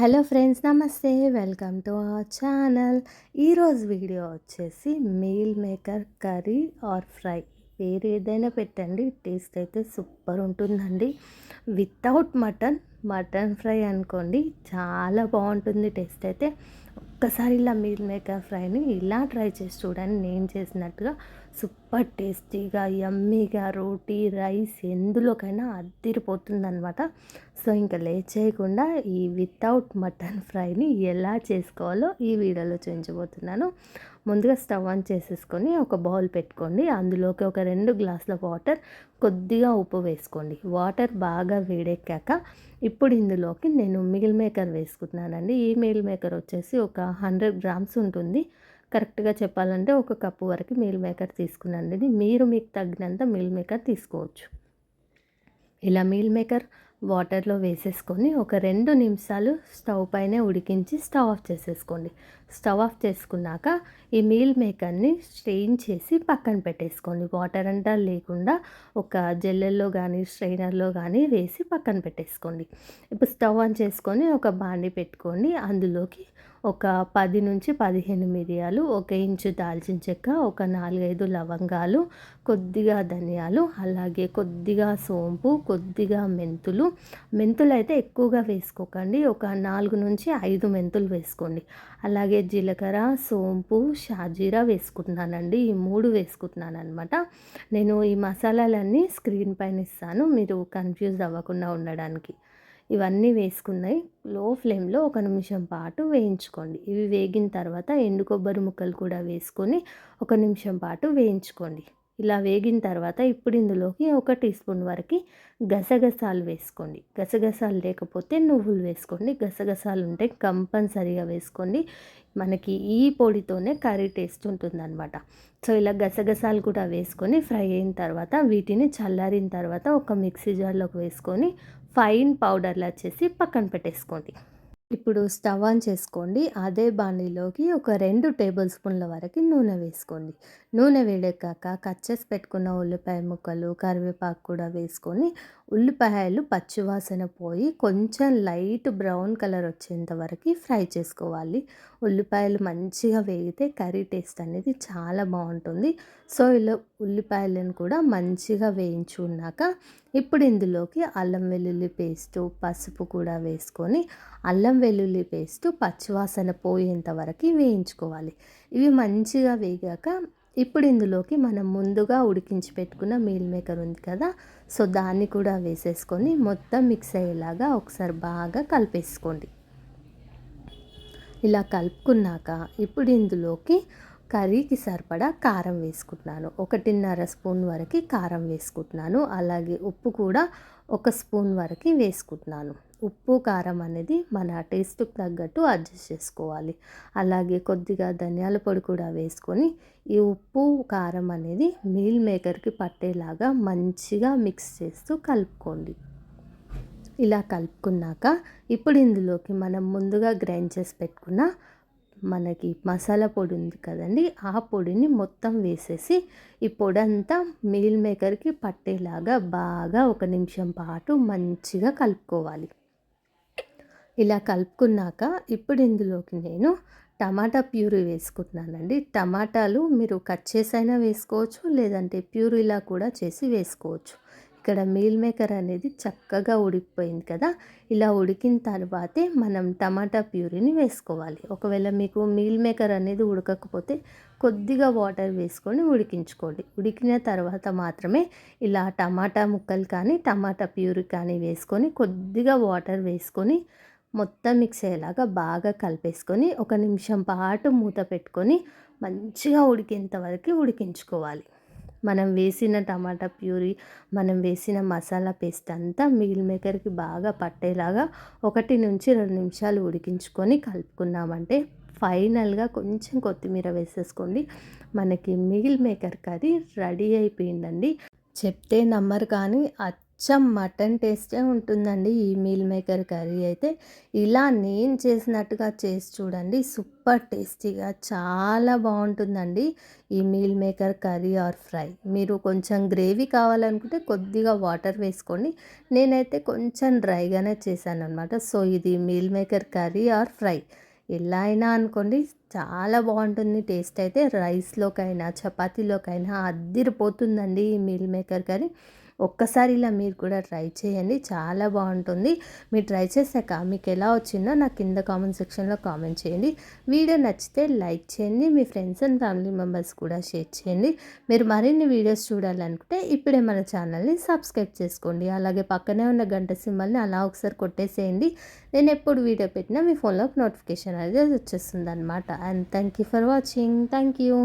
Hello friends నమస్తే. Welcome to our channel. ఈరోజు video వచ్చేసి meal maker curry or fry. పేరు ఏదైనా పెట్టండి టేస్ట్ అయితే సూపర్ ఉంటుందండి. వితౌట్ మటన్ మటన్ ఫ్రై అనుకోండి చాలా బాగుంటుంది టేస్ట్ అయితే. ఒక్కసారి ఇలా మీల్ మేకర్ ఫ్రైని ఇలా ట్రై చేసి చూడండి. నేను చేసినట్టుగా సూపర్ టేస్టీగా యమ్మీగా రోటీ రైస్ ఎందులోకైనా అద్దిరిపోతుంది అనమాట సో ఇంకా లేట్ చేయకుండా ఈ వితౌట్ మటన్ ఫ్రైని ఎలా చేసుకోవాలో ఈ వీడియోలో చూపించబోతున్నాను. ముందుగా స్టవ్ ఆన్ చేసేసుకొని ఒక బౌల్ పెట్టుకోండి. అందులోకి ఒక రెండు గ్లాసుల వాటర్ కొద్దిగా ఉప్పు వేసుకోండి. వాటర్ బాగా వేడెక్కాక ఇప్పుడు ఇందులోకి నేను మిల్ మేకర్ వేసుకుంటున్నానండి. ఈ మిల్ మేకర్ వచ్చేసి ఒక హండ్రెడ్ గ్రామ్స్ ఉంటుంది. కరెక్ట్గా చెప్పాలంటే ఒక కప్పు వరకు మీల్ మేకర్ తీసుకున్నానండి. మీరు మీకు తగినంత మీల్ మేకర్ తీసుకోవచ్చు. ఇలా మీల్ మేకర్ వాటర్లో వేసేసుకొని ఒక రెండు నిమిషాలు స్టవ్ పైనే ఉడికించి స్టవ్ ఆఫ్ చేసేసుకోండి. స్టవ్ ఆఫ్ చేసుకున్నాక ఈ మీల్ మేకర్ని స్ట్రెయిన్ చేసి పక్కన పెట్టేసుకోండి. వాటర్ అంతా లేకుండా ఒక జల్లెల్లో కానీ స్ట్రెయినర్లో కానీ వేసి పక్కన పెట్టేసుకోండి. ఇప్పుడు స్టవ్ ఆన్ చేసుకొని ఒక బాండి పెట్టుకోండి. అందులోకి ఒక పది నుంచి పదిహేను మిరియాలు ఒక ఇంచు దాల్చిన చెక్క ఒక నాలుగైదు లవంగాలు కొద్దిగా ధనియాలు అలాగే కొద్దిగా సోంపు కొద్దిగా మెంతులు. మెంతులు అయితే ఎక్కువగా వేసుకోకండి. ఒక నాలుగు నుంచి ఐదు మెంతులు వేసుకోండి. అలాగే జీలకర్ర సోంపు షాజీరా వేసుకుంటున్నానండి. ఈ మూడు వేసుకుంటున్నాను అనమాట నేను ఈ మసాలాలన్నీ స్క్రీన్ పైన ఇస్తాను. మీరు కన్ఫ్యూజ్ అవ్వకుండా ఉండడానికి. ఇవన్నీ వేసుకున్నాయి. లో ఫ్లేమ్లో ఒక నిమిషం పాటు వేయించుకోండి. ఇవి వేగిన తర్వాత ఎండు కొబ్బరి ముక్కలు కూడా వేసుకొని ఒక నిమిషం పాటు వేయించుకోండి. ఇలా వేగిన తర్వాత ఇప్పుడు ఇందులోకి ఒక టీ స్పూన్ వరకు గసగసాలు వేసుకోండి. గసగసాలు లేకపోతే నువ్వులు వేసుకోండి. గసగసాలు ఉంటే కంపల్సరీగా వేసుకోండి. మనకి ఈ పొడితోనే కర్రీ టేస్ట్ ఉంటుందన్నమాట. సో ఇలా గసగసాలు కూడా వేసుకొని ఫ్రై అయిన తర్వాత వీటిని చల్లారిన తర్వాత ఒక మిక్సీ జార్లోకి వేసుకొని ఫైన్ పౌడర్లా చేసి పక్కన పెట్టేసుకోండి. ఇప్పుడు స్టవ్ ఆన్ చేసుకోండి. అదే బాణీలోకి ఒక రెండు టేబుల్ స్పూన్ల వరకు నూనె వేసుకోండి. నూనె వేడెక్కాక కచ్చేసి పెట్టుకున్న ఉల్లిపాయ ముక్కలు కరివేపాకు కూడా వేసుకొని ఉల్లిపాయలు పచ్చివాసన పోయి కొంచెం లైట్ బ్రౌన్ కలర్ వచ్చేంత వరకు ఫ్రై చేసుకోవాలి. ఉల్లిపాయలు మంచిగా వేగితే కర్రీ టేస్ట్ అనేది చాలా బాగుంటుంది. సో ఇలా ఉల్లిపాయలను కూడా మంచిగా వేయించుకున్నాక ఇప్పుడు ఇందులోకి అల్లం వెల్లుల్లి పేస్టు పసుపు కూడా వేసుకొని అల్లం వెల్లుల్లి పేస్టు పచ్చివాసన పోయేంత వరకు వేయించుకోవాలి. ఇవి మంచిగా వేగాక ఇప్పుడు ఇందులోకి మనం ముందుగా ఉడికించి పెట్టుకున్న మీల్ మేకర్ ఉంది కదా సో దాన్ని కూడా వేసేసుకొని మొత్తం మిక్స్ అయ్యేలాగా ఒకసారి బాగా కలిపేసుకోండి. ఇలా కలుపుకున్నాక ఇప్పుడు ఇందులోకి కర్రీకి సరిపడా కారం వేసుకుంటున్నాను. ఒకటిన్నర స్పూన్ వరకు కారం వేసుకుంటున్నాను. అలాగే ఉప్పు కూడా ఒక స్పూన్ వరకు వేసుకుంటున్నాను. ఉప్పు కారం అనేది మన టేస్ట్కి తగ్గట్టు అడ్జస్ట్ చేసుకోవాలి. అలాగే కొద్దిగా ధనియాల పొడి కూడా వేసుకొని ఈ ఉప్పు కారం అనేది మీల్ మేకర్కి పట్టేలాగా మంచిగా మిక్స్ చేస్తూ కలుపుకోండి. ఇలా కలుపుకున్నాక ఇప్పుడు ఇందులోకి మనం ముందుగా గ్రైండ్ చేసి పెట్టుకున్న మనకి మసాలా పొడి ఉంది కదండి ఆ పొడిని మొత్తం వేసేసి ఈ పొడి అంతా మీల్ మేకర్కి పట్టేలాగా బాగా ఒక నిమిషం పాటు మంచిగా కలుపుకోవాలి. ఇలా కలుపుకున్నాక ఇప్పుడు ఇందులోకి నేను టమాటా ప్యూరీ వేసుకుంటున్నానండి. టమాటాలు మీరు కట్ చేసైనా వేసుకోవచ్చు లేదంటే ప్యూరీలా కూడా చేసి వేసుకోవచ్చు. ఇక్కడ మీల్ మేకర్ అనేది చక్కగా ఉడికిపోయింది కదా? ఇలా ఉడికిన తర్వాతే మనం టమాటా ప్యూరీని వేసుకోవాలి. ఒకవేళ మీకు మీల్ మేకర్ అనేది ఉడకకపోతే కొద్దిగా వాటర్ వేసుకొని ఉడికించుకోండి. ఉడికిన తర్వాత మాత్రమే ఇలా టమాటా ముక్కలు కానీ టమాటా ప్యూరీ కానీ వేసుకొని కొద్దిగా వాటర్ వేసుకొని మొత్తం మిక్స్ అయ్యేలాగా బాగా కలిపేసుకొని ఒక నిమిషం పాటు మూత పెట్టుకొని మంచిగా ఉడికేంత వరకు ఉడికించుకోవాలి. మనం వేసిన టమాటా ప్యూరీ మనం వేసిన మసాలా పేస్ట్ అంతా మీల్ మేకర్కి బాగా పట్టేలాగా ఒకటి నుంచి రెండు నిమిషాలు ఉడికించుకొని కలుపుకున్నామంటే ఫైనల్గా కొంచెం కొత్తిమీర వేసేసుకోండి. మనకి మిగిల్ మేకర్ కర్రీ రెడీ అయిపోయిందండి. చెప్తే నమ్మరు కానీ అచ్చం మటన్ టేస్టే ఉంటుందండి ఈ మీల్ మేకర్ కర్రీ అయితే. ఇలా నేను చేసినట్టుగా చేసి చూడండి సూపర్ టేస్టీగా చాలా బాగుంటుందండి ఈ meal maker curry or fry. మీరు కొంచెం గ్రేవీ కావాలనుకుంటే కొద్దిగా వాటర్ వేసుకోండి. నేనైతే కొంచెం డ్రైగానే చేశాను అనమాట సో ఇది meal maker curry or fry. ఎలా అయినా అనుకోండి చాలా బాగుంటుంది టేస్ట్ అయితే. రైస్లోకైనా చపాతీలోకైనా అద్దిరిపోతుందండి ఈ మీల్ మేకర్ కర్రీ. ఒక్కసారి ఇలా మీరు కూడా ట్రై చేయండి. చాలా బాగుంటుంది. మీరు ట్రై చేశాక మీకు ఎలా వచ్చిందో నాకు కింద కామెంట్ సెక్షన్లో కామెంట్ చేయండి. వీడియో నచ్చితే లైక్ చేయండి. మీ ఫ్రెండ్స్ అండ్ ఫ్యామిలీ మెంబర్స్ కూడా షేర్ చేయండి. మీరు మరిన్ని వీడియోస్ చూడాలనుకుంటే ఇప్పుడే మన ఛానల్ని సబ్స్క్రైబ్ చేసుకోండి. అలాగే పక్కనే ఉన్న గంట సింబల్ని అలా ఒకసారి కొట్టేసేయండి. నేను ఎప్పుడు వీడియో పెట్టినా మీ ఫోన్లోకి నోటిఫికేషన్ అనేది వచ్చేస్తుంది అనమాట and thank you for watching. Thank you